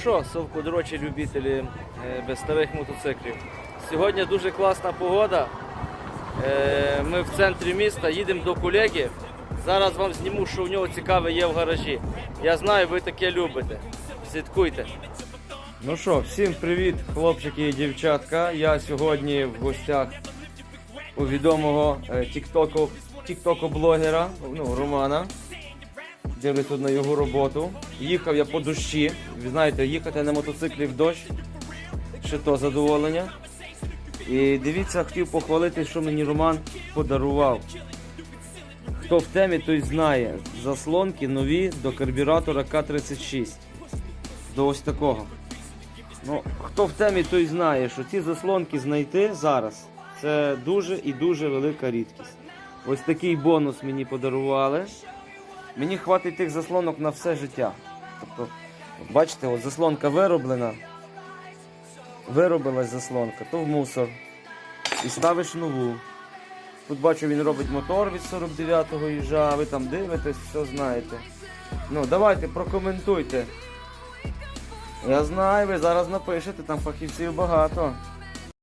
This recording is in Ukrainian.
Що, совкодрочі любителі е, безставих мотоциклів. Сьогодні дуже класна погода. Е, Ми в центрі міста їдемо до колеги. Зараз вам зніму, що в нього цікаве є в гаражі. Я знаю, ви таке любите. Слідкуйте. Ну що, всім привіт, хлопчики і дівчатка. Я сьогодні в гостях у відомого е, тіктоку, тіктоку-блогера, ну, Романа. Дивлюсь тут на його роботу. Їхав я по дощі. Ви знаєте, їхати на мотоциклі в дощ. Ще то задоволення. І дивіться, хотів похвалити, що мені Роман подарував. Хто в темі, той знає. Заслонки нові до карбюратора К-36. До ось такого. Ну, хто в темі, той знає, що ці заслонки знайти зараз це дуже і дуже велика рідкість. Ось такий бонус мені подарували. Мені хватить тих заслонок на все життя. Тобто, бачите, от заслонка вироблена. Виробилась заслонка, то в мусор. І ставиш нову. Тут бачу, він робить мотор від 49-го їжа, ви там дивитесь, все знаєте. Ну, давайте прокоментуйте. Я знаю, ви зараз напишете, там фахівців багато.